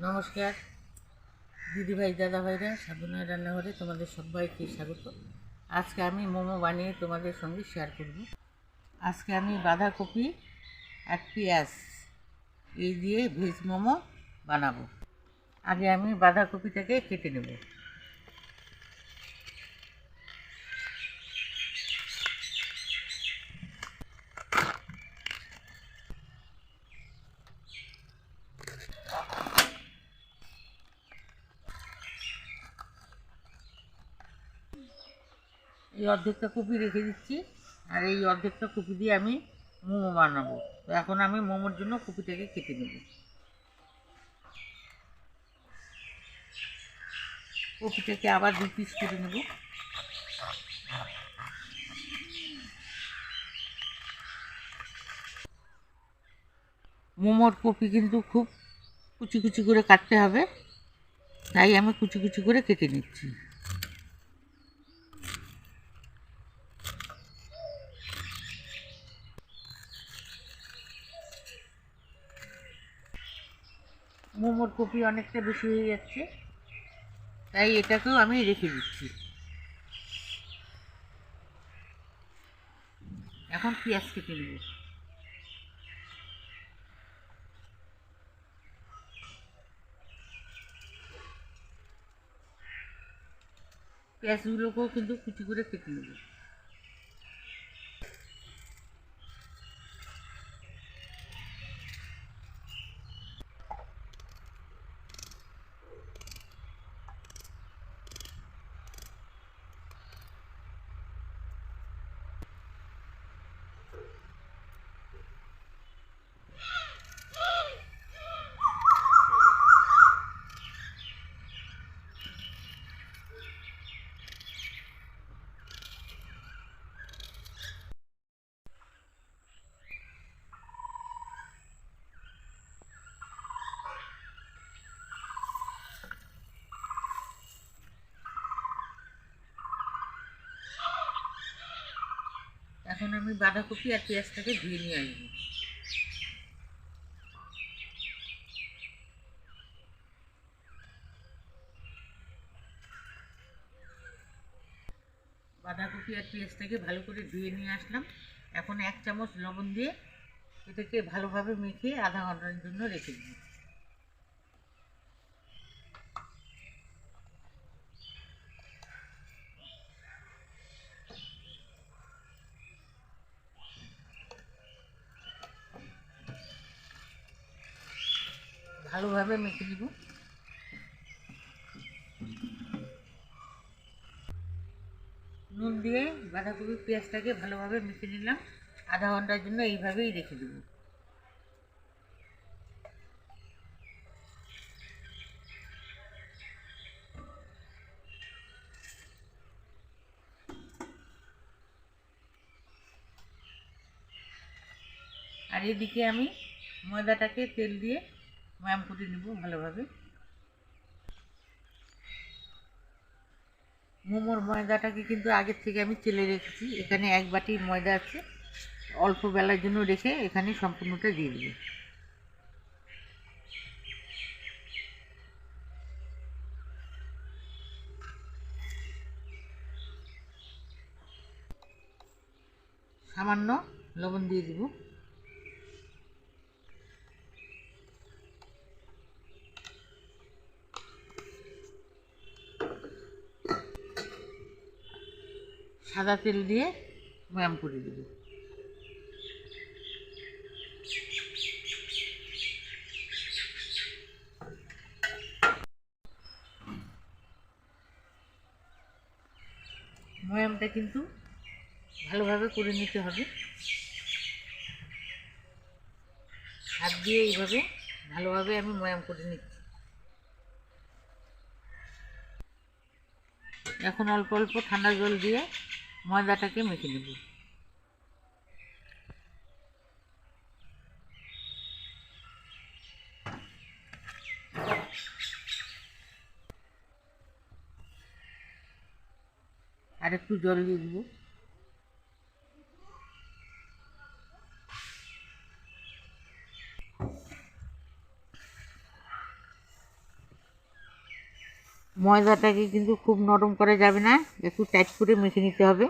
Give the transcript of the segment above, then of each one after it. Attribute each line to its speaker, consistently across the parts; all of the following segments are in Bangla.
Speaker 1: নমস্কার। দিদিভাই, দাদাভাইরা সাধনায় রান্নাঘরে তোমাদের সবাইকে স্বাগত। আজকে আমি মোমো বানিয়ে তোমাদের সঙ্গে শেয়ার করব। আজকে আমি বাঁধাকপি, এক পেঁয়াজ, এই দিয়ে ভেজ মোমো বানাবো। আগে আমি বাঁধাকপিটাকে কেটে নেব। এই অর্ধেকটা কপি রেখে দিচ্ছি, আর এই অর্ধেকটা কপি দিয়ে আমি মোমো বানাবো। তো এখন আমি মোমোর জন্য কপিটাকে কেটে নেব। কপিটাকে আবার দু পিস করে নেব। মোমোর কপি কিন্তু খুব কুচি কুচি করে কাটতে হবে, তাই আমি কুচি কুচি করে কেটে নিচ্ছি। মোমোর কপি অনেকটা বেশি হয়ে যাচ্ছে। তাই এটাকেও আমি রেখে দিচ্ছি। এখন পেঁয়াজ কেটে নেব। পেঁয়াজগুলোকেও কিন্তু কুচি করে কেটে নেব এখন আমি বাঁধাকপি আর পেঁয়াজটাকে ধুয়ে নিয়ে আসব। বাঁধাকপি আর পেঁয়াজটাকে ভালো করে ধুয়ে নিয়ে আসলাম। এখন এক চামচ লবণ দিয়ে এটাকে ভালোভাবে মেখে আধা ঘণ্টার জন্য রেখে দিই ভালোভাবে মেখে দিব নুন দিয়ে বাঁধাকপি, পেঁয়াজটাকে ভালোভাবে মেখে নিলাম। আধা ঘণ্টার জন্য এইভাবেই রেখে দেবো। আর এদিকে আমি ময়দাটাকে তেল দিয়ে ময়াম করে নেব ভালোভাবে। মোমোর ময়দাটাকে কিন্তু আগের থেকে আমি চেলে রেখেছি। এখানে এক বাটি ময়দা আছে। অল্প বেলার জন্য রেখে এখানে সম্পূর্ণটা দিয়ে দেবো। সামান্য লবণ দিয়ে দিব। সাদা তেল দিয়ে ময়াম করে দেবো। ময়ামটা কিন্তু ভালোভাবে করে নিতে হবে। হাত দিয়ে এইভাবে ভালোভাবে আমি ময়াম করে নিচ্ছি। এখন অল্প অল্প ঠান্ডা জল দিয়ে ময়দাটাকে মেখে নেব আর একটু জল দিয়ে দিব। ময়দাটাকে কিন্তু খুব নরম করা যাবে না, একটু টাইট করে মেখে নিতে হবে।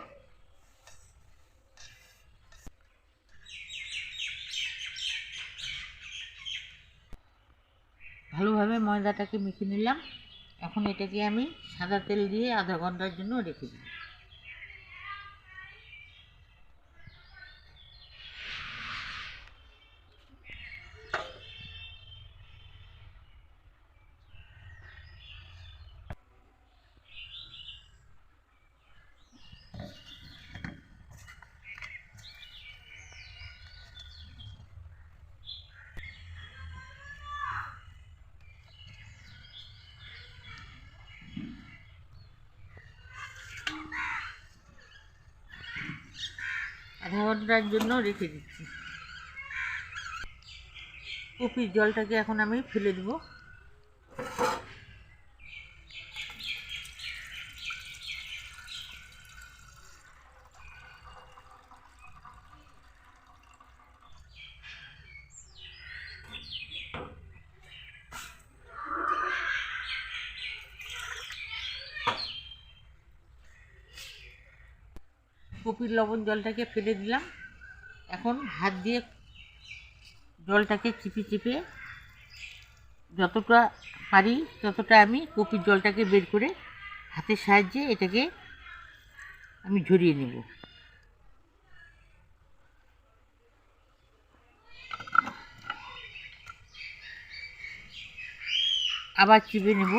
Speaker 1: ভালোভাবে ময়দাটাকে মেখে নিলাম। এখন এটাকে আমি সাদা তেল দিয়ে আধা ঘণ্টার জন্য রেখে দিই আধা ঘণ্টার জন্য রেখে দিচ্ছি। কপির জলটাকে এখন আমি ফেলে দেবো। কপির লবণ জলটাকে ফেলে দিলাম। এখন হাত দিয়ে জলটাকে চিপে চিপে যতটা পারি ততটা আমি কপির জলটাকে বের করে হাতের সাহায্যে এটাকে আমি ঝরিয়ে নেব। আবার চিপে নেব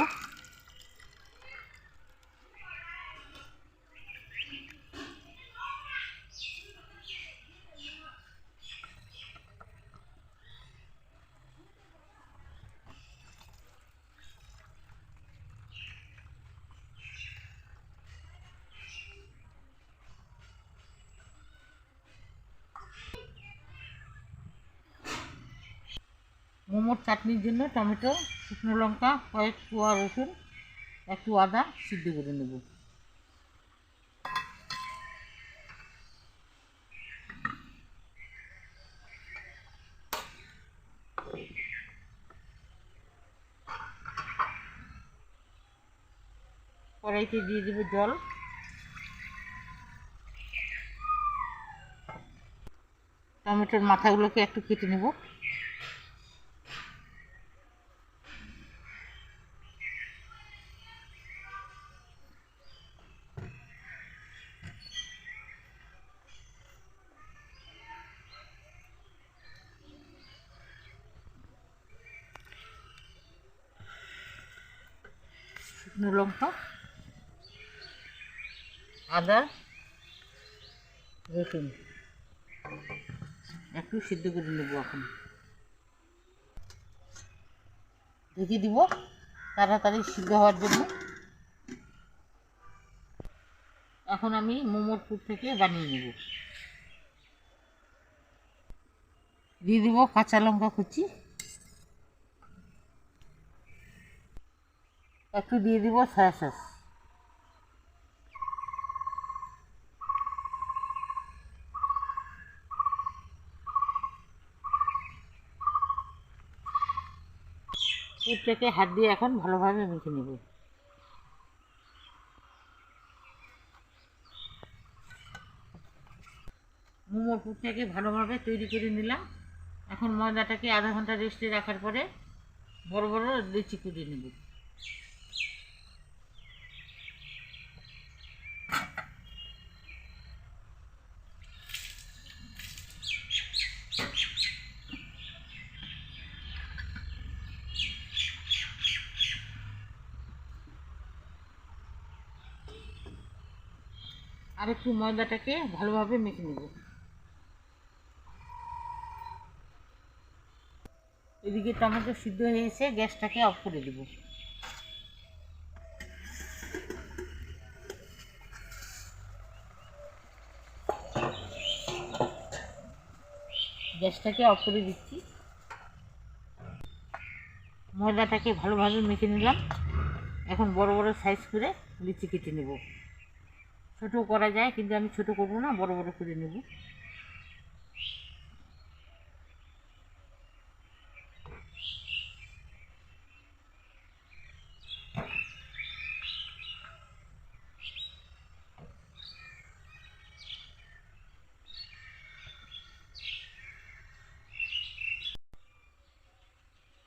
Speaker 1: মোমোর চাটনির জন্য টমেটো, শুকনো লঙ্কা, কয়েক কোয়া রসুন, একটু আদা সিদ্ধ করে নেব। কড়াইতে দিয়ে দেবো জল। টমেটোর মাথাগুলোকে একটু কেটে নেব। লঙ্কা আদা, রসুন। একটু সিদ্ধ করে নেব এখন। রেখে দিব তাড়াতাড়ি সিদ্ধ হওয়ার জন্য। এখন আমি মোমোর পুর থেকে বানিয়ে নেব। দিয়ে দিব কাঁচা লঙ্কা কুচি। একটু দিয়ে দিব সয়া সস হাত দিয়ে এখন ভালোভাবে মেখে নেব। মোমোর পুরটাকে ভালোভাবে তৈরি করে নিলাম। এখন ময়দাটাকে আধা ঘণ্টা রেস্টে রাখার পরে বড় বড় লিচি করে নেব। আর একটু ময়দাটাকে ভালোভাবে মেখে নেব। এদিকে টমেটো সিদ্ধ হয়ে এসে গ্যাসটাকে অফ করে দেব। গ্যাসটাকে অফ করে দিচ্ছি। ময়দাটাকে ভালোভাবে মেখে নিলাম। এখন বড় বড় সাইজ করে লিচি কেটে নেব। ছোটো করা যায়, কিন্তু আমি ছোট করব না, বড় বড় করে নেব।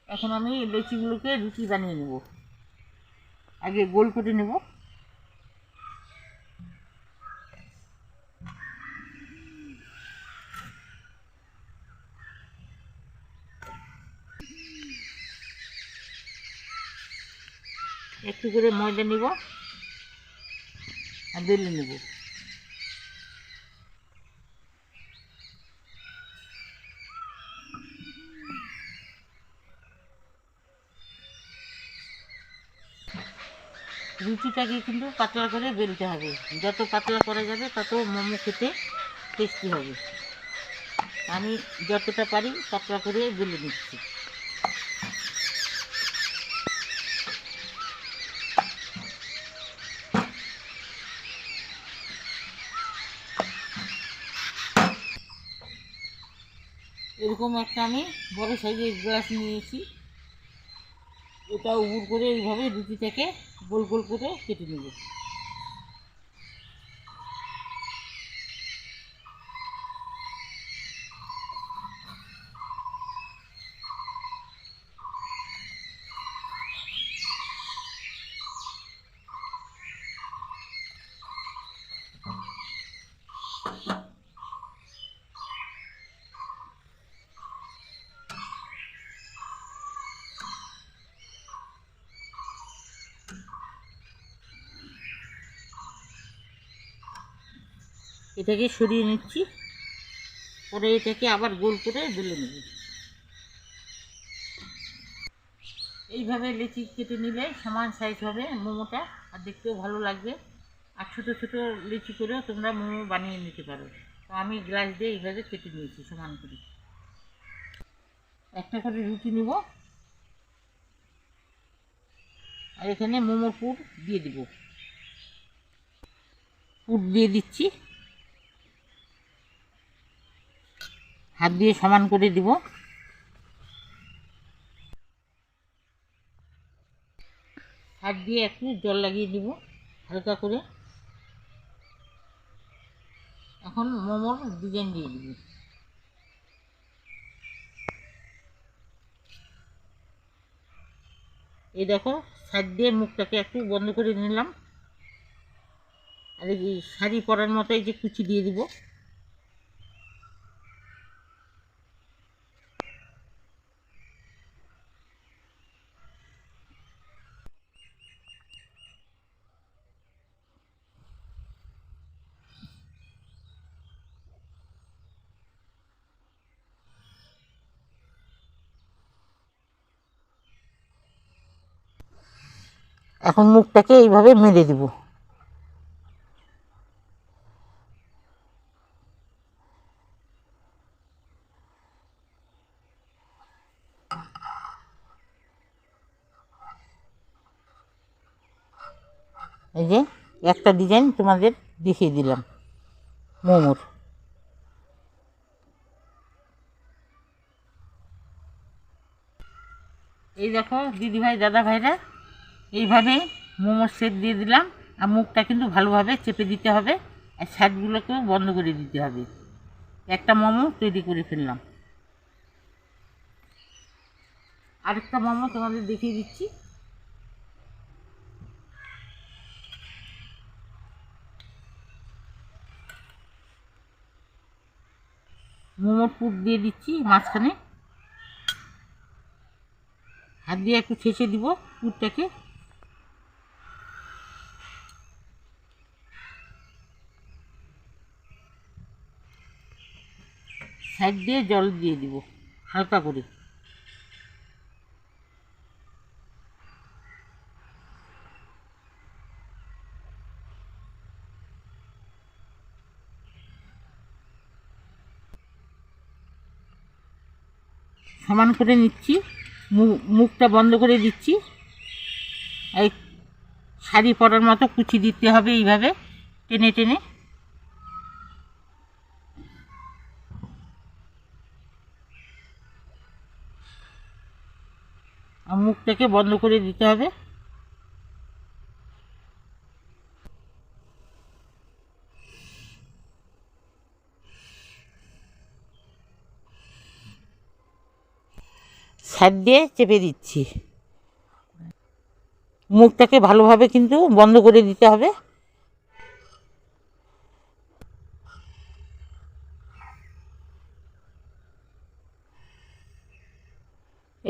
Speaker 1: এখন আমি লেচিগুলোকে রুটি বানিয়ে নেব। আগে গোল করে নেব। একটু করে ময়দা নিব আর বেলে নেব। রুটিটাকে কিন্তু পাতলা করে বেলতে হবে। যত পাতলা করা যাবে, তত মোমো খেতে টেস্টি হবে। আমি যতটা পারি পাতলা করে বেলে নিচ্ছি। এরকম একটা আমি বড় সাইজের গ্লাস নিয়েছি। এটা উবুর করে এইভাবে রুটিটাকে গোল গোল করে কেটে নেব। এটাকে সরিয়ে নিচ্ছি। পরে এটাকে আবার গোল করে বেলে নেব। এইভাবে লিচি কেটে নিলে সমান সাইজ হবে মোমোটা, আর দেখতেও ভালো লাগবে। আর ছোটো ছোটো লিচি করেও তোমরা মোমো বানিয়ে নিতে পারো। তো আমি গ্লাস দিয়ে এইভাবে কেটে নিয়েছি সমান করে। একটা করে রুটি নিব। আর এখানে মোমোর পুর দিয়ে দিব। পুর দিয়ে দিচ্ছি। হাত দিয়ে সমান করে দিব। হাত দিয়ে একটু জল লাগিয়ে দিব, হালকা করে। এখন মোমোর ডিজাইন দিয়ে দিব। এই দেখো, সাইড দিয়ে মুখটাকে একটু বন্ধ করে নিলাম। আর এই শাড়ি পরার মতো এই যে কুচি দিয়ে দিব। এখন মুখটাকে এইভাবে মেরে দিব। এই যে একটা ডিজাইন তোমাদের দেখিয়ে দিলাম। মোমোর। এই দেখো দিদিভাই দাদা ভাইরা এইভাবে মোমোর সেট দিয়ে দিলাম আর মুখটা কিন্তু ভালোভাবে চেপে দিতে হবে আর সাইডগুলোকেও বন্ধ করে দিতে হবে। একটা মোমো তৈরি করে ফেললাম। আরেকটা মোমো তোমাদের দেখিয়ে দিচ্ছি। মোমোর পুর দিয়ে দিচ্ছি মাঝখানে। হাত দিয়ে একটু ছেঁচে দিব পুরটাকে। সাইড দিয়ে জল দিয়ে দিব, হালকা করে। সমান করে নিচ্ছি মুখটা বন্ধ করে দিচ্ছি। এই শাড়ি পরার মতো কুচি দিতে হবে এইভাবে, টেনে টেনে। মুখটাকে বন্ধ করে দিতে হবে। সার দিয়ে চেপে দিচ্ছি। মুখটাকে ভালোভাবে কিন্তু বন্ধ করে দিতে হবে।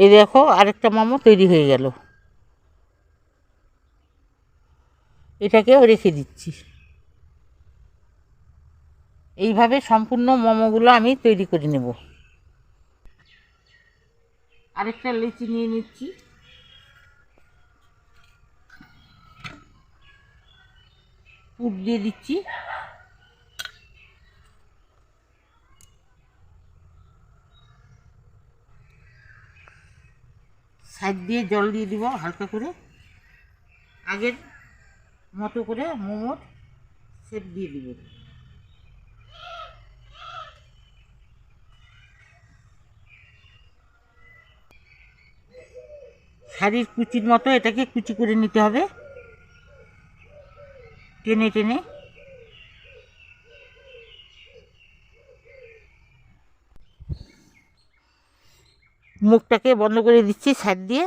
Speaker 1: এই দেখো আরেকটা মোমো তৈরি হয়ে গেল। এটাকেও রেখে দিচ্ছি। এইভাবে সম্পূর্ণ মোমোগুলো আমি তৈরি করে নেব। আরেকটা লিচি নিয়ে নিচ্ছি। পুর দিয়ে দিচ্ছি। সাইড দিয়ে জল দিয়ে দিব হালকা করে। আগের মতো করে মোমোর সেপ দিয়ে দিব। শাড়ির কুচির মতো এটাকে কুচি করে নিতে হবে। টেনে টেনে। মুখটাকে বন্ধ করে দিচ্ছি সাইড দিয়ে।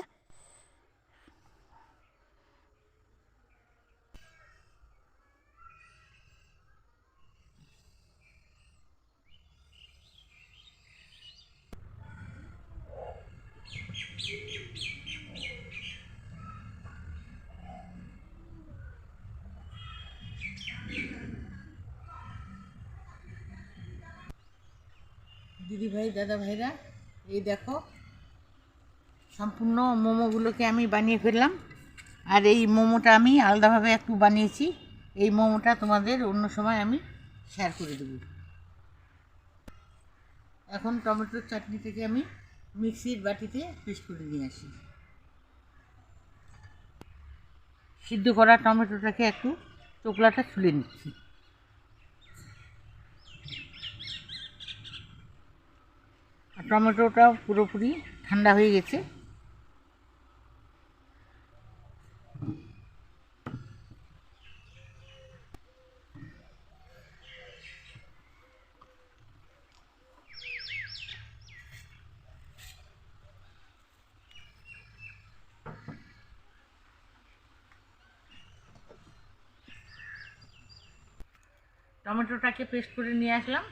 Speaker 1: দিদি ভাই দাদা ভাইরা এই দেখো সম্পূর্ণ মোমোগুলোকে আমি বানিয়ে ফেললাম। আর এই মোমোটা আমি আলাদাভাবে একটু বানিয়েছি। এই মোমোটা তোমাদের অন্য সময় আমি শেয়ার করে দেব। এখন টমেটোর চাটনি থেকে আমি মিক্সির বাটিতে পেস্ট করে নিয়ে আসি। সিদ্ধ করা টমেটোটাকে একটু চোকলাটা ছুলে নিচ্ছি। আর টমেটোটা পুরোপুরি ঠান্ডা হয়ে গেছে। টমেটোটাকে পেস্ট করে নিয়ে আসলাম।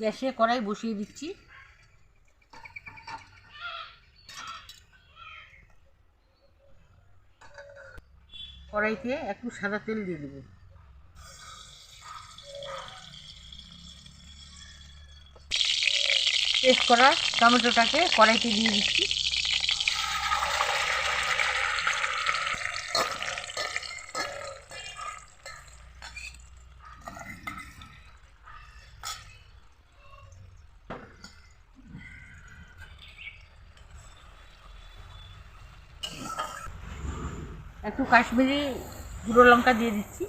Speaker 1: গ্যাসে কড়াই বসিয়ে দিচ্ছি। কড়াইতে একটু সাদা তেল দিয়ে দেবো। পেস্ট করা টমেটোটাকে কড়াইতে দিয়ে দিচ্ছি। একটু কাশ্মীরি গুঁড়ো লঙ্কা দিয়ে দিচ্ছি।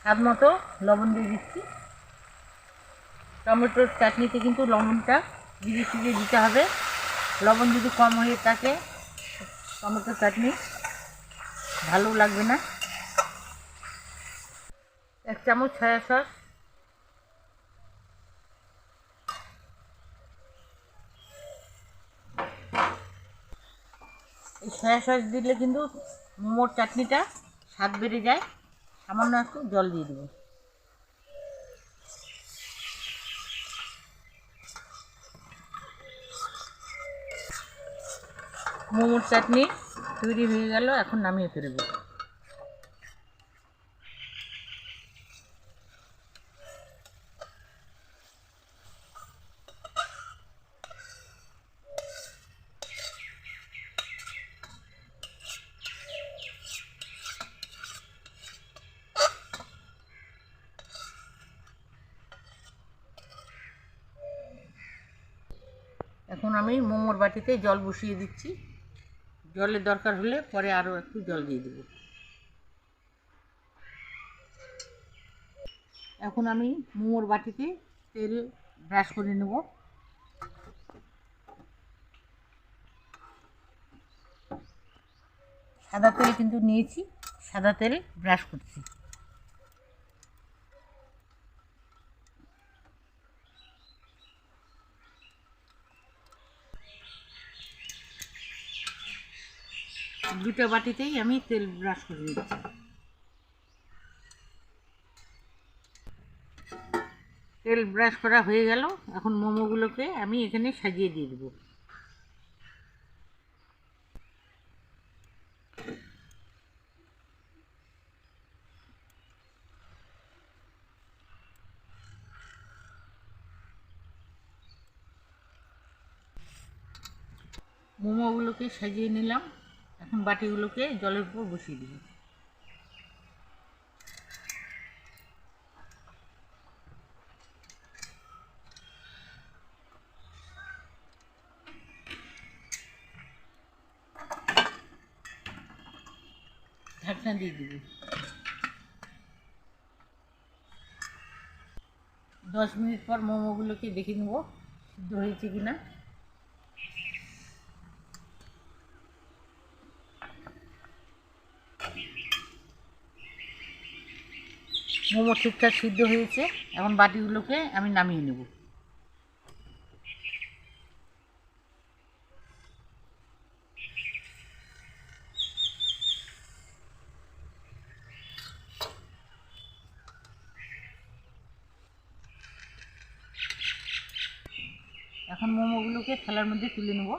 Speaker 1: স্বাদ মতো লবণ দিয়ে দিচ্ছি। টমেটোর চাটনিতে কিন্তু লবণটা ধীরে ধীরে দিতে হবে। লবণ যদি কম হয়ে থাকে, টমেটোর চাটনি ভালো লাগবে না। এক চামচ সয়া সস সয়া সস দিলে কিন্তু মোমোর চাটনিটা স্বাদ বেড়ে যায়। সামান্য একটু জল দিয়ে দেবো। মোমোর চাটনি তৈরি হয়ে গেল, এখন নামিয়ে ফেলব এখন আমি মোমোর বাটিতে জল বসিয়ে দিচ্ছি। জলের দরকার হলে পরে আরও একটু জল দিয়ে দেব। এখন আমি মোমোর বাটিতে তেল ব্রাশ করে নেব। সাদা তেল কিন্তু নিয়েছি, সাদা তেল ব্রাশ করছি। দুটো বাটিতেই আমি তেল ব্রাশ করে দিচ্ছি তেল ব্রাশ করা হয়ে গেল। এখন মোমোগুলোকে আমি এখানে সাজিয়ে দিয়ে দেবো। মোমোগুলোকে সাজিয়ে নিলাম। বাটিগুলোকে জলের উপর বসিয়ে দিব ঢাকনা দিয়ে দিব। দশ মিনিট পর মোমোগুলোকে দেখে নেব। সিদ্ধ হয়েছে কিনা? মোমো ঠিকঠাক সিদ্ধ হয়েছে, এখন বাটিগুলোকে আমি নামিয়ে নেব। এখন মোমোগুলোকে থালার মধ্যে তুলে নেব।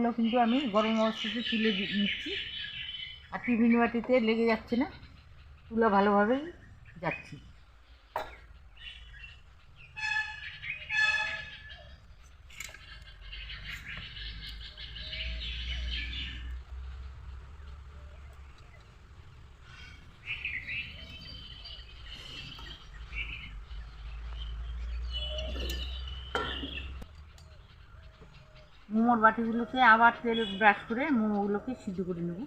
Speaker 1: মোমোগুলো কিন্তু আমি গরম অবস্থাতে তুলে নিচ্ছি। আর টিফিন বাটিতে লেগে যাচ্ছে না। তুলা ভালোভাবেই যাচ্ছি। মোমোর বাটিগুলোকে আবার তেল ব্রাশ করে মোমোগুলোকে সিদ্ধ করে নেব।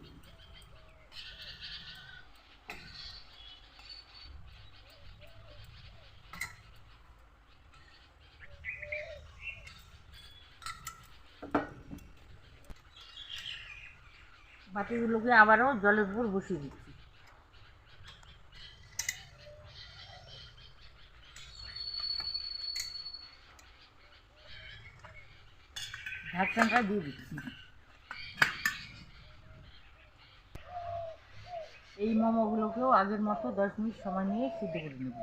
Speaker 1: বাটিগুলোকে আবারও জলের উপর বসিয়ে দিচ্ছি। ঢাকনাটা দিয়ে দিচ্ছি এই মোমোগুলোকেও আগের মতো দশ মিনিট সময় নিয়ে সিদ্ধ করে নেব।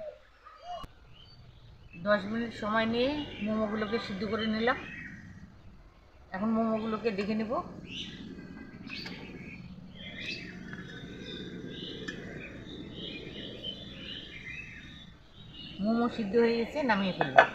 Speaker 1: দশ মিনিট সময় নিয়ে মোমোগুলোকে সিদ্ধ করে নিলাম। এখন মোমোগুলোকে দেখে নেব। মোমো সিদ্ধ হয়ে গেছে, নামিয়ে ফেললাম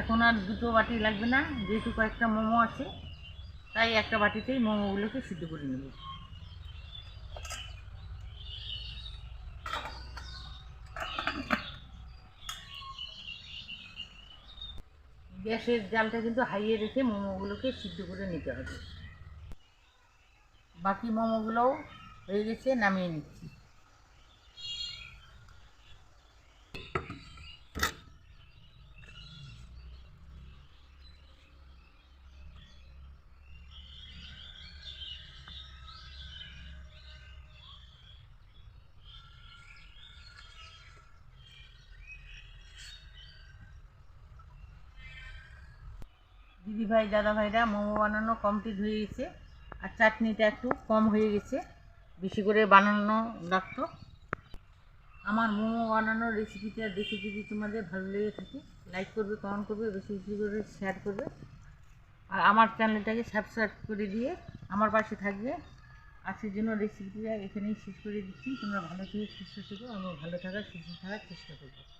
Speaker 1: এখন আর দুটো বাটি লাগবে না, যেহেতু কয়েকটা মোমো আছে, তাই একটা বাটিতেই মোমোগুলোকে সিদ্ধ করে নেব। গ্যাসের জালটা কিন্তু হাইয়ে রেখে মোমোগুলোকে সিদ্ধ করে নিতে হবে। বাকি মোমোগুলোও হয়ে গেছে, নামিয়ে নিচ্ছি। দিদিভাই দাদাভাইরা মোমো বানানো কমপ্লিট হয়ে গেছে। আর চাটনিটা একটু কম হয়ে গেছে। বেশি করে বানানো লাগতো। আমার মোমো বানানোর রেসিপিটা দেখে যদি তোমাদের ভালো লেগে থাকে লাইক করবে কমেন্ট করবে, বেশি বেশি করে শেয়ার করবে। আর আমার চ্যানেলটাকে সাবস্ক্রাইব করে দিয়ে আমার পাশে থাকবে। আজকের জন্য রেসিপিটা এখানেই শেষ করে দিচ্ছি। তোমরা ভালো থেকে, সুস্থ থেকো আমি ভালো থাকার সুস্থ থাকার চেষ্টা করব।